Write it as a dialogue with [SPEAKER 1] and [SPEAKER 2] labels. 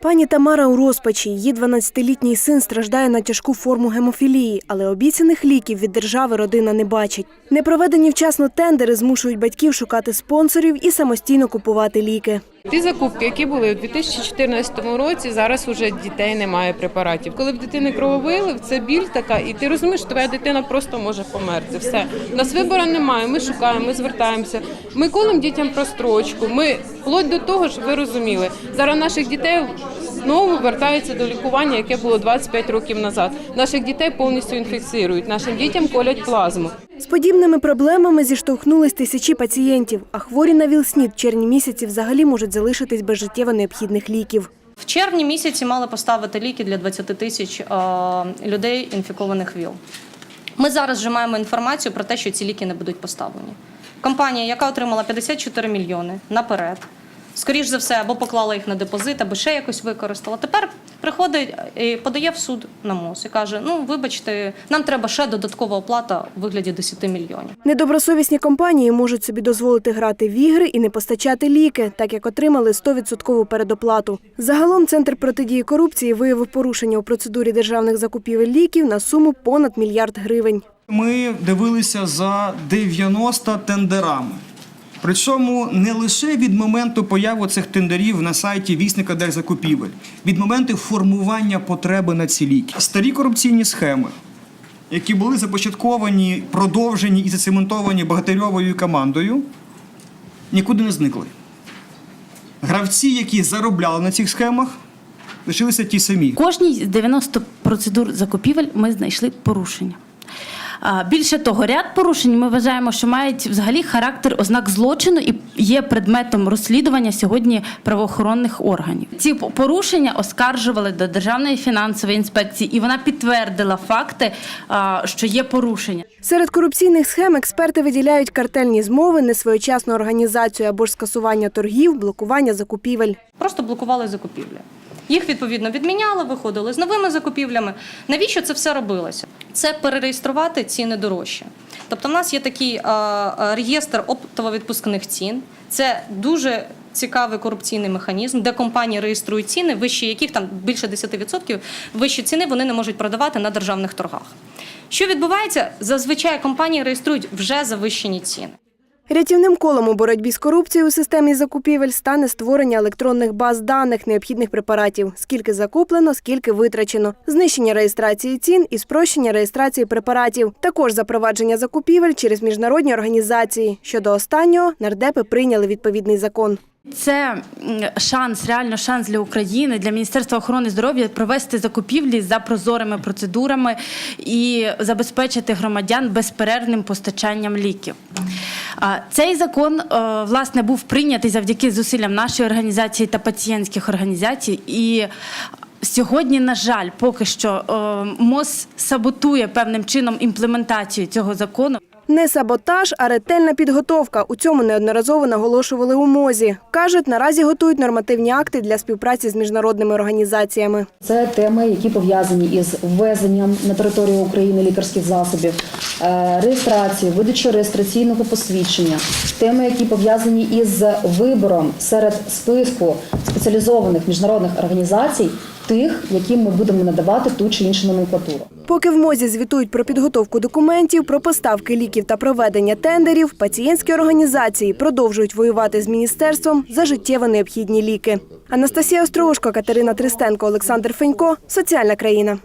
[SPEAKER 1] Пані Тамара у розпачі. Її 12-літній син страждає на тяжку форму гемофілії, але обіцяних ліків від держави родина не бачить. Непроведені вчасно тендери змушують батьків шукати спонсорів і самостійно купувати ліки.
[SPEAKER 2] Ті закупки, які були у 2014 році, зараз уже дітей немає препаратів. Коли в дитини крововилив, це біль така, і ти розумієш, що твоя дитина просто може померти. Все У нас вибору немає. Ми шукаємо, ми звертаємося. Ми колем дітям прострочку. Ми вплоть до того, щоб ви розуміли, зараз наших дітей знову вертаються до лікування, яке було 25 років назад. Наших дітей повністю інфіцирують. Нашим дітям колять плазму.
[SPEAKER 1] З подібними проблемами зіштовхнулись тисячі пацієнтів, а хворі на ВІЛ-СНІД в червні місяці взагалі можуть залишитись без життєво необхідних ліків.
[SPEAKER 3] В червні місяці мали поставити ліки для 20 тисяч е, людей, інфікованих ВІЛ. Ми зараз вже маємо інформацію про те, що ці ліки не будуть поставлені. Компанія, яка отримала 54 мільйони наперед, скоріш за все, або поклала їх на депозит, або ще якось використала. Тепер приходить і подає в суд на МОЗ і каже: ну, вибачте, нам треба ще додаткова оплата у вигляді 10 мільйонів.
[SPEAKER 1] Недобросовісні компанії можуть собі дозволити грати в ігри і не постачати ліки, так як отримали 100% передоплату. Загалом Центр протидії корупції виявив порушення у процедурі державних закупівель ліків на суму понад мільярд гривень.
[SPEAKER 4] Ми дивилися за 90 тендерами. Причому не лише від моменту появи цих тендерів на сайті вісника держзакупівель, від моменту формування потреби на ці ліки. Старі корупційні схеми, які були започатковані, продовжені і зацементовані багатирьовою командою, нікуди не зникли. Гравці, які заробляли на цих схемах, лишилися ті самі.
[SPEAKER 5] Кожній з 90 процедур закупівель ми знайшли порушення. Більше того, ряд порушень ми вважаємо, що мають взагалі характер ознак злочину і є предметом розслідування сьогодні правоохоронних органів. Ці порушення оскаржували до Державної фінансової інспекції, і вона підтвердила факти, що є порушення.
[SPEAKER 1] Серед корупційних схем експерти виділяють картельні змови, несвоєчасну організацію або ж скасування торгів, блокування закупівель.
[SPEAKER 3] Просто блокували закупівлі. Їх відповідно відміняли, виходили з новими закупівлями. Навіщо це все робилося? Це перереєструвати ціни дорожче. Тобто, в нас є такий реєстр оптово-відпускних цін. Це дуже цікавий корупційний механізм, де компанії реєструють ціни, вищі яких там більше 10%, вищі ціни вони не можуть продавати на державних торгах. Що відбувається? Зазвичай компанії реєструють вже завищені ціни.
[SPEAKER 1] Рятівним колом у боротьбі з корупцією у системі закупівель стане створення електронних баз даних необхідних препаратів. Скільки закуплено, скільки витрачено, знищення реєстрації цін і спрощення реєстрації препаратів. Також запровадження закупівель через міжнародні організації. Щодо останнього, нардепи прийняли відповідний закон.
[SPEAKER 5] Це шанс, реально шанс для України, для Міністерства охорони здоров'я провести закупівлі за прозорими процедурами і забезпечити громадян безперервним постачанням ліків. Цей закон е, власне був прийнятий завдяки зусиллям нашої організації та пацієнтських організацій. І сьогодні, на жаль, поки що е, МОЗ саботує певним чином імплементацію цього закону.
[SPEAKER 1] Не саботаж, а ретельна підготовка. У цьому неодноразово наголошували у МОЗі. Кажуть, наразі готують нормативні акти для співпраці з міжнародними організаціями.
[SPEAKER 6] Це теми, які пов'язані із ввезенням на територію України лікарських засобів, е, реєстрацією, видачою реєстраційного посвідчення, теми, які пов'язані із вибором серед списку спеціалізованих міжнародних організацій, тих, яким ми будемо надавати ту чи іншу номенклатуру.
[SPEAKER 1] Поки в МОЗі звітують про підготовку документів, про поставки ліків та проведення тендерів, пацієнтські організації продовжують воювати з міністерством за життєво необхідні ліки. Анастасія Острогушко, Катерина Тристенко, Олександр Фенько. Соціальна країна.